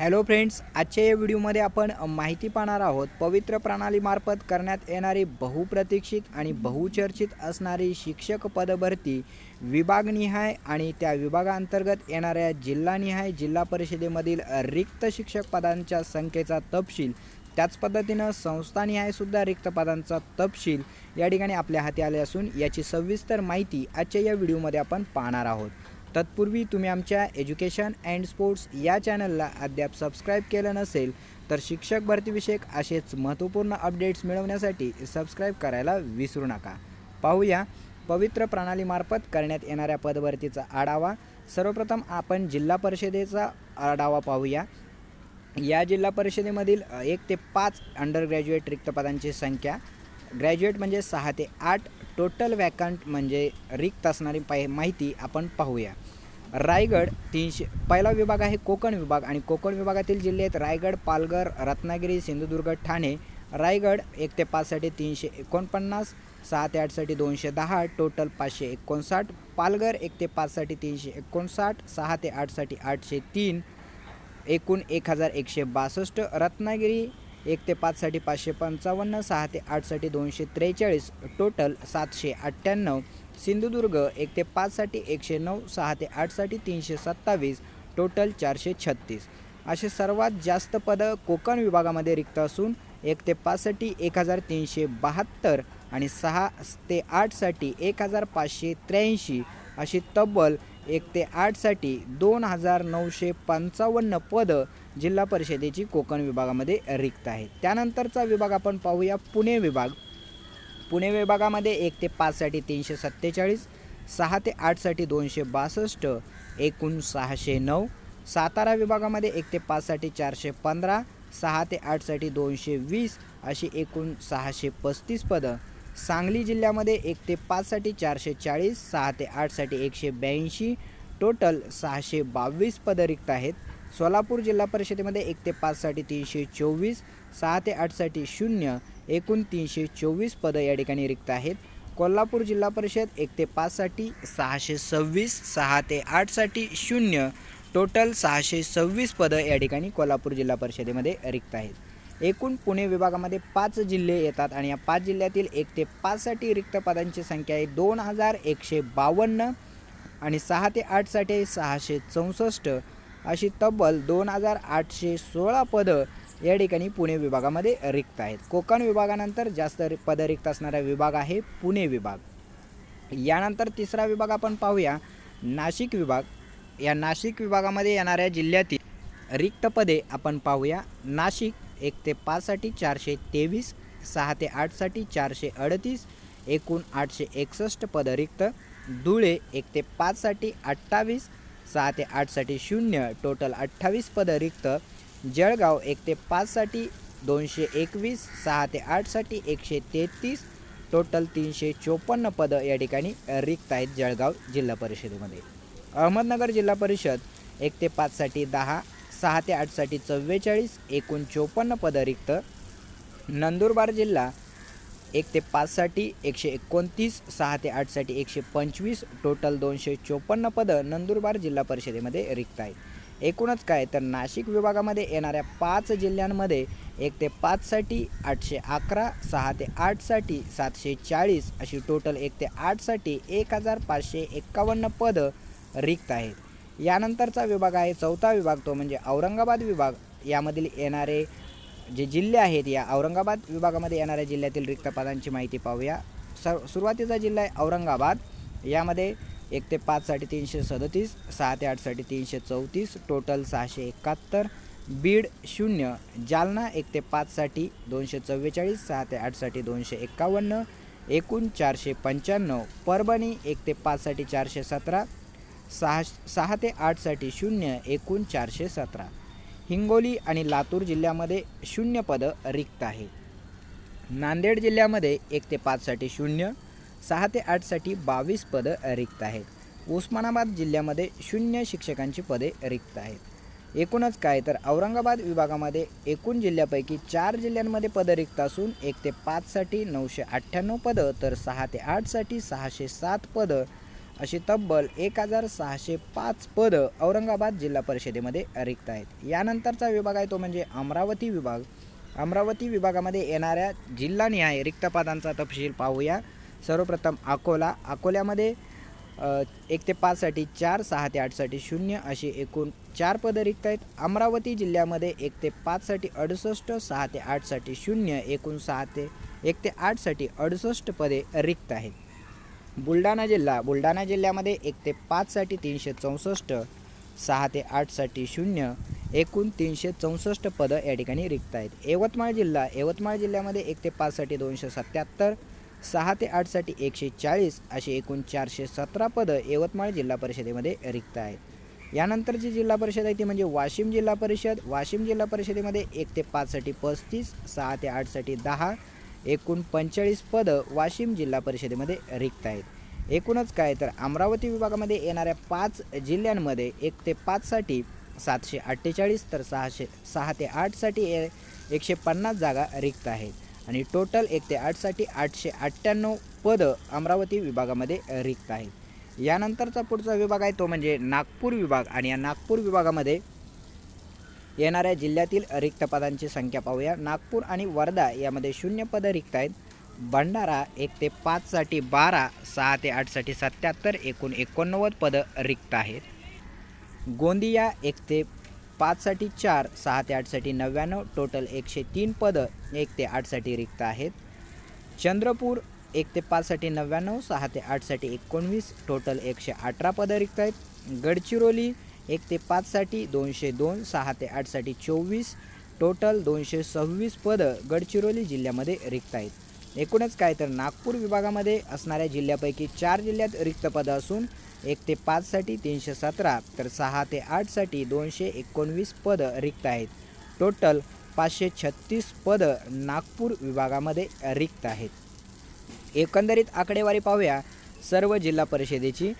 Hello friends आजच्या या व्हिडिओमध्ये आपण माहिती पाहणार आहोत पवित्र प्रणालीमार्फत करण्यात येणारी बहुप्रतीक्षित आणि बहुचर्चित असणारी शिक्षक पदभरती विभागनिहाय आणि त्या विभागांतर्गत येणाऱ्या जिल्हानिहाय जिल्हा परिषदेमधील रिक्त शिक्षक पदांच्या संख्येचा तपशील त्याच पद्धतीनं संस्थानिहायसुद्धा रिक्त पदांचा तपशील या ठिकाणी आपल्या हाती आले असून याची सविस्तर माहिती आजच्या या व्हिडिओमध्ये आपण पाहणार आहोत. तत्पूर्वी तुम्ही आमच्या एज्युकेशन अँड स्पोर्ट्स या चॅनलला अद्याप सबस्क्राईब केलं नसेल तर शिक्षक भरतीविषयक असेच महत्त्वपूर्ण अपडेट्स मिळवण्यासाठी सबस्क्राईब करायला विसरू नका. पाहूया पवित्र प्रणालीमार्फत करण्यात येणाऱ्या पदभरतीचा आढावा. सर्वप्रथम आपण जिल्हा परिषदेचा आढावा पाहूया. या जिल्हा परिषदेमधील एक ते पाच अंडर ग्रॅज्युएट रिक्त पदांची संख्या ग्रॅज्युएट म्हणजे सहा ते आठ टोटल वॅकंट म्हणजे रिक्त असणारी पाय माहिती आपण पाहूया. रायगड तीनशे पहिला विभाग आहे कोकण विभाग आणि कोकण विभागातील जिल्हे आहेत रायगड पालघर रत्नागिरी सिंधुदुर्ग ठाणे. रायगड एक ते पाचसाठी तीनशे एकोणपन्नास सहा ते आठसाठी दोनशे दहा टोटल पाचशे एकोणसाठ. पालघर एक ते पाचसाठी तीनशे एकोणसाठ सहा ते आठसाठी आठशे तीन एकूण एक हजार एकशे बासष्ट. रत्नागिरी एक ते पाचसाठी पाचशे पंचावन्न सहा ते आठसाठी दोनशे त्रेचाळीस टोटल सातशे अठ्ठ्याण्णव. सिंधुदुर्ग एक ते पाचसाठी एकशे नऊ सहा ते आठसाठी तीनशे सत्तावीस टोटल चारशे छत्तीस. असे सर्वात जास्त पदं कोकण विभागामध्ये रिक्त असून एक ते पाचसाठी एक हजार तीनशे बहात्तर आणि सहा ते आठसाठी एक हजार पाचशे त्र्याऐंशी. अशी तब्बल एक ते आठसाठी दोन हजार नऊशे पंचावन्न पदं जिल्हा परिषदेची कोकण विभागामध्ये रिक्त आहे. त्यानंतरचा विभाग आपण पाहूया पुणे विभाग. पुणे विभागामध्ये एक ते पाचसाठी तीनशे सत्तेचाळीस सहा ते आठसाठी दोनशे बासष्ट एकूण सहाशे नऊ. सातारा विभागामध्ये एक ते पाचसाठी चारशे पंधरा सहा ते आठसाठी दोनशे वीस अशी एकूण सहाशे पस्तीस पदं. सांगली जिल्ह्यामध्ये एक ते पाचसाठी चारशे चाळीस सहा ते आठसाठी एकशे ब्याऐंशी. टोटल सहाशे बावीस पदं रिक्त आहेत. सोलापूर जिल्हा परिषदेमध्ये एक ते पाचसाठी तीनशे चोवीस सहा ते आठसाठी शून्य एकूण तीनशे चोवीस पदं या ठिकाणी रिक्त आहेत. कोल्हापूर जिल्हा परिषद एक ते पाचसाठी सहाशे सव्वीस सहा ते आठसाठी शून्य टोटल सहाशे सव्वीस पदं या ठिकाणी कोल्हापूर जिल्हा परिषदेमध्ये रिक्त आहेत. एकूण पुणे विभागामध्ये पाच जिल्हे येतात आणि या पाच जिल्ह्यातील एक ते पाचसाठी रिक्त पदांची संख्या आहे दोन हजार एकशे बावन्न आणि सहा ते आठसाठी सहाशे चौसष्ट अशी तब्बल दोन हजार आठशे सोळा पदं या ठिकाणी पुणे विभागामध्ये रिक्त आहेत. कोकण विभागानंतर जास्त पदं रिक्त असणारा विभाग आहे पुणे विभाग. यानंतर तिसरा विभाग आपण पाहूया. नाशिक विभाग. या नाशिक विभागामध्ये येणाऱ्या जिल्ह्यातील रिक्त पदे आपण पाहूया. नाशिक एक ते पाचसाठी चारशे तेवीस सहा ते आठसाठी चारशे अडतीस एकूण आठशे एकसष्ट पदं रिक्त. धुळे एक ते पाचसाठी अठ्ठावीस सहा ते आठसाठी शून्य टोटल अठ्ठावीस पदं रिक्त. जळगाव एक ते पाचसाठी दोनशे एकवीस सहा ते आठसाठी एकशे तेहतीस टोटल तीनशे चोपन्न पदं या ठिकाणी रिक्त आहेत जळगाव जिल्हा परिषदेमध्ये. अहमदनगर जिल्हा परिषद एक ते पाचसाठी दहा सहा ते आठसाठी चव्वेचाळीस एकूण चोपन्न पदं रिक्त. नंदुरबार जिल्हा एक ते पाचसाठी एकशे एकोणतीस सहा ते आठसाठी एकशे पंचवीस टोटल दोनशे चोपन्न पदं नंदुरबार जिल्हा परिषदेमध्ये रिक्त आहेत. एकूणच काय तर नाशिक विभागामध्ये येणाऱ्या पाच जिल्ह्यांमध्ये एक ते पाचसाठी आठशे अकरा सहा ते आठसाठी सातशे चाळीस अशी टोटल एक ते आठसाठी एक हजार पाचशे एक्कावन्न पदं रिक्त आहेत. यानंतरचा विभाग आहे चौथा विभाग तो म्हणजे औरंगाबाद विभाग. यामधील येणारे जे जिल्हे आहेत या औरंगाबाद विभागामध्ये येणाऱ्या जिल्ह्यातील रिक्त पदांची माहिती पाहूया. स सुरुवातीचा जिल्हा आहे औरंगाबाद. यामध्ये एक ते पाचसाठी तीनशे सदतीस सहा ते आठसाठी तीनशे चौतीस टोटल सहाशे एकाहत्तर बीड शून्य जालना एक ते पाचसाठी दोनशे चव्वेचाळीस सहा ते आठसाठी दोनशे एक्कावन्न एकूण चारशे पंच्याण्णव परभणी एक ते पाचसाठी चारशे सतरा सहा सहा ते आठसाठी शून्य एकूण चारशे सतरा. हिंगोली आणि लातूर जिल्ह्यामध्ये शून्य पदं रिक्त आहे. नांदेड जिल्ह्यामध्ये एक ते पाचसाठी शून्य सहा ते आठसाठी बावीस पदं रिक्त आहेत. उस्मानाबाद जिल्ह्यामध्ये शून्य शिक्षकांची पदे रिक्त आहेत. एकूणच काय तर औरंगाबाद विभागामध्ये एकूण जिल्ह्यापैकी चार जिल्ह्यांमध्ये पदं रिक्त असून एक ते पाचसाठी नऊशे अठ्ठ्याण्णव पदं तर सहा ते आठसाठी सहाशे सात पदं अशी तब्बल एक हजार सहाशे पाच पदं औरंगाबाद जिल्हा परिषदेमध्ये रिक्त आहेत. यानंतरचा विभाग आहे तो म्हणजे अमरावती विभाग. अमरावती विभागामध्ये येणाऱ्या जिल्हानिहाय रिक्त पदांचा तपशील पाहूया. सर्वप्रथम अकोला. अकोल्यामध्ये एक ते पाचसाठी चार सहा ते आठसाठी शून्य अशी एकूण चार पदं रिक्त आहेत. अमरावती जिल्ह्यामध्ये एक ते पाचसाठी अडुसष्ट सहा ते आठसाठी शून्य एकूण सहा ते एक ते आठसाठी अडुसष्ट पदे रिक्त आहेत. बुलढाणा जिल्हा बुलढाणा जिल्ह्यामध्ये एक ते पाचसाठी तीनशे चौसष्ट सहा ते आठसाठी शून्य एकूण तीनशे चौसष्ट पदं या ठिकाणी रिक्त आहेत यवतमाळ जिल्हा यवतमाळ जिल्ह्यामध्ये एक ते पाचसाठी दोनशे सत्याहत्तर सहा ते आठसाठी एकशे चाळीस अशी एकूण चारशे सतरा पदं यवतमाळ जिल्हा परिषदेमध्ये रिक्त आहेत यानंतरची जिल्हा परिषद आहे ती म्हणजे वाशिम जिल्हा परिषद. वाशिम जिल्हा परिषदेमध्ये एक ते पाचसाठी पस्तीस सहा ते आठसाठी दहा एकूण पंचेचाळीस पदं वाशिम जिल्हा परिषदेमध्ये रिक्त आहेत एकूणच काय तर अमरावती विभागामध्ये येणाऱ्या पाच जिल्ह्यांमध्ये एक ते पाचसाठी सातशे अठ्ठेचाळीस तर सहाशे सहा ते आठसाठी ए एकशे पन्नास जागा रिक्त आहेत. आणि टोटल एक ते आठसाठी आठशे अठ्ठ्याण्णव पदं अमरावती विभागामध्ये रिक्त आहेत. यानंतरचा पुढचा विभाग आहे तो म्हणजे नागपूर विभाग. आणि या नागपूर विभागामध्ये येणाऱ्या जिल्ह्यातील रिक्त पदांची संख्या पाहूया. नागपूर आणि वर्धा यामध्ये शून्य पदं रिक्त आहेत. भंडारा एक ते पाचसाठी बारा सहा ते आठसाठी सत्याहत्तर एकूण एकोणनव्वद पदं रिक्त आहेत. गोंदिया एक ते पाचसाठी चार सहा ते आठसाठी नव्याण्णव टोटल एकशे तीन पदं एक ते आठसाठी रिक्त आहेत. चंद्रपूर एक ते पाचसाठी नव्याण्णव सहा ते आठसाठी एकोणवीस टोटल एकशे अठरा पदं रिक्त आहेत. गडचिरोली एक ते पाचसाठी दोनशे दोन सहा ते आठसाठी चोवीस. टोटल दोनशे सव्वीस पदं गडचिरोली जिल्ह्यामध्ये रिक्त आहेत. एकूणच काय तर नागपूर विभागामध्ये असणाऱ्या जिल्ह्यापैकी चार जिल्ह्यात रिक्त पदं असून एक ते पाचसाठी तीनशे सतरा तर सहा ते आठसाठी दोनशे एकोणवीस पदं रिक्त आहेत. टोटल पाचशे छत्तीस पदं नागपूर विभागामध्ये रिक्त आहेत. एकंदरीत आकडेवारी पाहूया. सर्व जिल्हा परिषदेची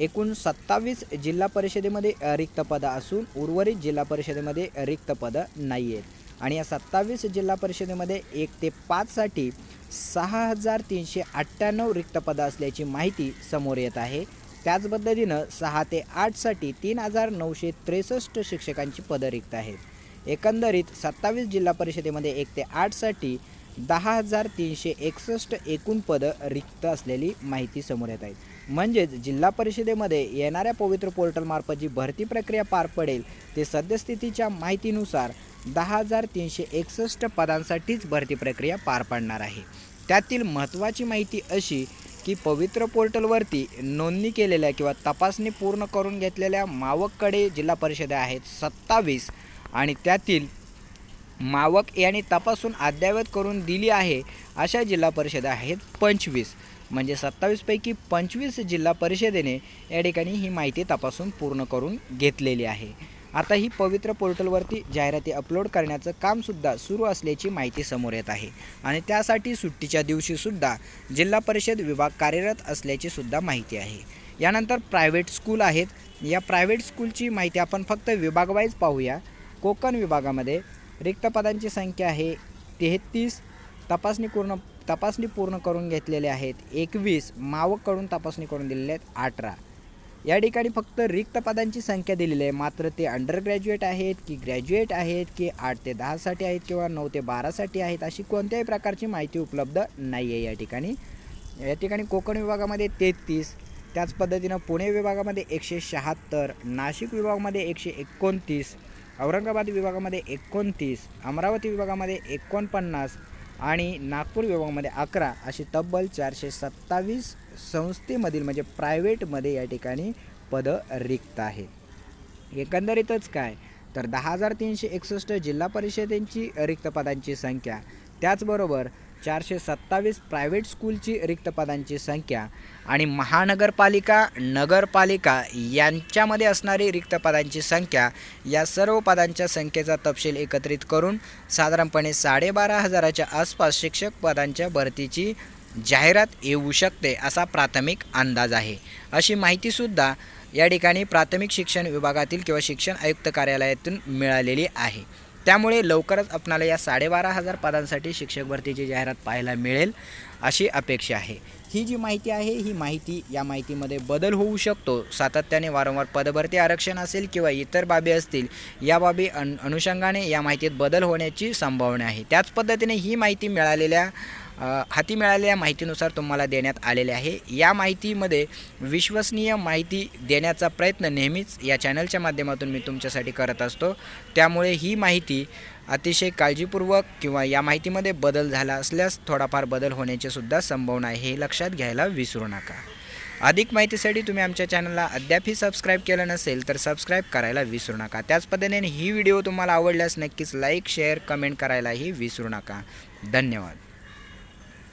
एकूण सत्तावीस जिल्हा परिषदेमध्ये रिक्त पदं असून उर्वरित जिल्हा परिषदेमध्ये रिक्त पदं नाही आहेत आणि या सत्तावीस जिल्हा परिषदेमध्ये एक ते पाचसाठी सहा हजार तीनशे अठ्ठ्याण्णव रिक्त पदं असल्याची माहिती समोर येत आहे. त्याच पद्धतीनं सहा ते आठसाठी तीन हजार नऊशे त्रेसष्ट शिक्षकांची पदं रिक्त आहेत. एकंदरीत सत्तावीस जिल्हा परिषदेमध्ये एक ते आठसाठी दहा हजार तीनशे एकसष्ट एकूण पदं रिक्त असलेली माहिती समोर येत आहेत. म्हणजेच जिल्हा परिषदेमध्ये येणाऱ्या पवित्र पोर्टलमार्फत जी भरती प्रक्रिया पार पडेल ते सद्यस्थितीच्या माहितीनुसार दहा हजार तीनशे एकसष्ट पदांसाठीच भरती प्रक्रिया पार पडणार आहे. त्यातील महत्त्वाची माहिती अशी की पवित्र पोर्टलवरती नोंदणी केलेल्या किंवा तपासणी पूर्ण करून घेतलेल्या मावककडे जिल्हा परिषदा आहेत सत्तावीस आणि त्यातील मावक यांनी तपासून अद्ययावत करून दिली आहे अशा जिल्हा परिषदा आहेत पंचवीस. म्हणजे सत्तावीसपैकी पंचवीस जिल्हा परिषदेने या ठिकाणी ही माहिती तपासून पूर्ण करून घेतलेली आहे. आता ही पवित्र पोर्टलवरती जाहिराती अपलोड करण्याचं कामसुद्धा सुरू असल्याची माहिती समोर येत आहे. आणि त्यासाठी सुट्टीच्या दिवशीसुद्धा जिल्हा परिषद विभाग कार्यरत असल्याची सुद्धा माहिती आहे. यानंतर प्रायव्हेट स्कूल आहेत. या प्रायव्हेट स्कूलची माहिती आपण फक्त विभागवाईज पाहूया. कोकण विभागामध्ये रिक्त पदांची संख्या आहे तेहतीस तपासणी पूर्ण तपासणी पूर्ण करून घेतलेले आहेत. एकवीस मावककडून तपासणी करून दिलेले आहेत. अठरा. या ठिकाणी फक्त रिक्त पदांची संख्या दिलेली आहे. मात्र ते अंडर ग्रॅज्युएट आहेत की ग्रॅज्युएट आहेत की आठ ते दहासाठी आहेत किंवा नऊ ते बारासाठी आहेत अशी कोणत्याही प्रकारची माहिती उपलब्ध नाही आहे या ठिकाणी. या ठिकाणी कोकण विभागामध्ये तेहतीस त्याच पद्धतीनं पुणे विभागामध्ये एकशे शहात्तर नाशिक विभागामध्ये एकशे एकोणतीस औरंगाबाद विभागामध्ये एकोणतीस अमरावती विभागामध्ये एकोणपन्नास आणि नागपूर विभागामध्ये अकरा अशी तब्बल चारशे सत्तावीस संस्थेमधील म्हणजे प्रायव्हेटमध्ये या ठिकाणी पदं रिक्त आहेत. एकंदरीतच काय? तर दहा हजार तीनशे एकसष्ट जिल्हा परिषदेंची रिक्त पदांची संख्या त्याचबरोबर चारशे सत्तावीस प्रायव्हेट स्कूलची रिक्त पदांची संख्या आणि महानगरपालिका नगरपालिका यांच्यामध्ये असणारी रिक्त पदांची संख्या या सर्व पदांच्या संख्येचा तपशील एकत्रित करून साधारणपणे साडेबारा हजाराच्या आसपास शिक्षक पदांच्या भरतीची जाहिरात येऊ शकते असा प्राथमिक अंदाज आहे. अशी माहितीसुद्धा या ठिकाणी प्राथमिक शिक्षण विभागातील किंवा शिक्षण आयुक्त कार्यालयातून मिळालेली आहे. त्यामुळे लवकरच आपणाला या साडेबारा हजार पदांसाठी शिक्षक भरतीची जाहिरात पाहायला मिळेल अशी अपेक्षा आहे. ही जी माहिती आहे ही माहिती या माहितीमध्ये बदल होऊ शकतो. सातत्याने वारंवार पदभरती आरक्षण असेल किंवा इतर बाबी असतील या बाबी अन अनुषंगाने या माहितीत बदल होण्याची संभावना आहे. त्याच पद्धतीने ही माहिती मिळालेल्या हाती मिळालेल्या माहितीनुसार तुम्हाला देण्यात आलेले आहे. या माहितीमध्ये विश्वसनीय माहिती देण्याचा प्रयत्न नेहमीच या चॅनलच्या माध्यमातून मी तुमच्यासाठी करत असतो. त्यामुळे ही माहिती अतिशय काळजीपूर्वक किंवा या माहितीमध्ये बदल झाला असल्यास थोडाफार बदल होण्याची सुद्धा संभावना आहे हे लक्षात घ्यायला विसरू नका. अधिक माहितीसाठी तुम्ही आमच्या चॅनलला अद्यापही सबस्क्राईब केलं नसेल तर सबस्क्राईब करायला विसरू नका. त्याच पद्धतीने ही व्हिडिओ तुम्हाला आवडल्यास नक्कीच लाईक शेअर कमेंट करायलाही विसरू नका. धन्यवाद.